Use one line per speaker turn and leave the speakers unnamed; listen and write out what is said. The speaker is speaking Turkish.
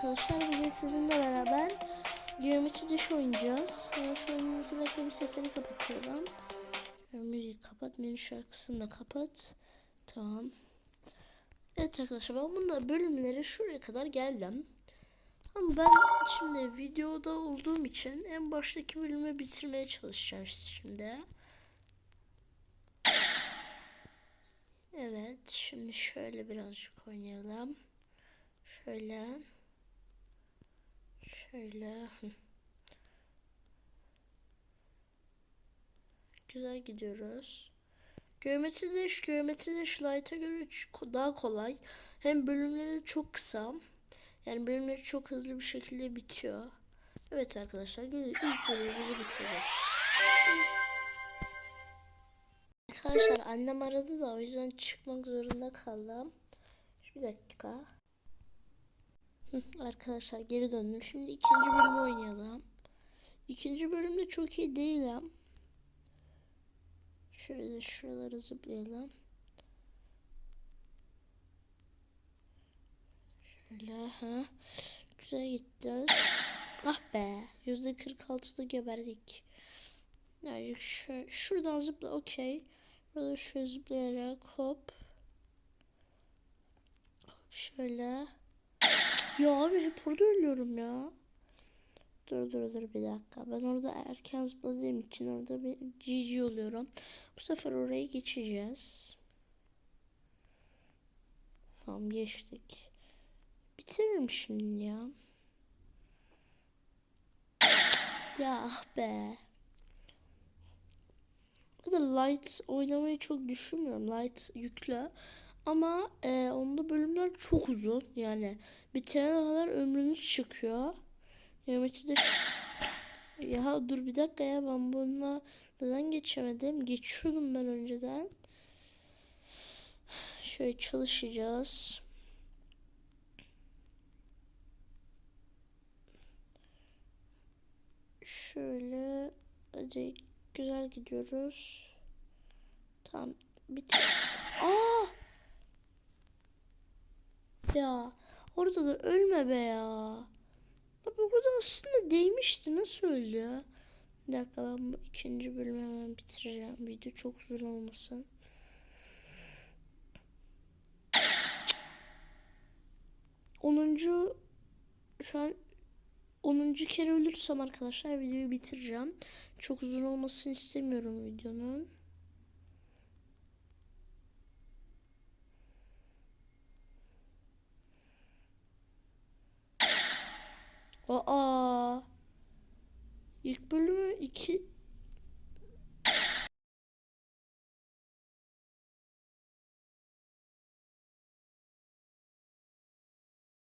arkadaşlar. Bugün sizinle beraber geometri dışı oynayacağız. Ee, şu oyunun dakika bir sesini kapatıyorum. Ee, müzik kapat, menü şarkısını da kapat. Tamam. Evet arkadaşlar ben bunda bölümleri şuraya kadar geldim. Ama ben şimdi videoda olduğum için en baştaki bölümü bitirmeye çalışacağım şimdi. Evet şimdi şöyle birazcık oynayalım. Şöyle. Şöyle. Güzel gidiyoruz. Geometri şu geometri şu light'a göre daha kolay. Hem bölümleri çok kısa. Yani bölümleri çok hızlı bir şekilde bitiyor. Evet arkadaşlar ilk bölümümüzü bitirdik. Arkadaşlar annem aradı da o yüzden çıkmak zorunda kaldım. Şu bir dakika. Arkadaşlar geri döndüm. Şimdi ikinci bölümü oynayalım. İkinci bölümde çok iyi değilim. Şöyle şuraları zıplayalım. Şöyle ha. Güzel gitti. Ah be. Yüzde 46'da geberdik. Birazcık şu, şuradan zıpla. Okey. Burada şöyle zıplayarak hop. Hop şöyle. Ya abi hep orada ölüyorum ya. Dur dur dur bir dakika. Ben orada erken zıpladığım için orada bir GG oluyorum. Bu sefer oraya geçeceğiz. Tamam geçtik. Bitiririm şimdi ya. Ya ah be. Bu da Light oynamayı çok düşünmüyorum. Light yüklü. Ama e, onda bölümler çok uzun. Yani bitirene kadar ömrünüz çıkıyor. Geometride... Ya dur bir dakika ya ben bununla neden geçemedim? Geçiyordum ben önceden. Şöyle çalışacağız. Şöyle hadi güzel gidiyoruz. Tamam bitir. Aa! Ya orada da ölme be ya. Ya bu kadar aslında değmişti. Nasıl öldü? Bir dakika ben bu ikinci bölümü hemen bitireceğim. Video çok uzun olmasın. Onuncu şu an 10. kere ölürsem arkadaşlar videoyu bitireceğim. Çok uzun olmasını istemiyorum videonun. Aa. İlk bölümü iki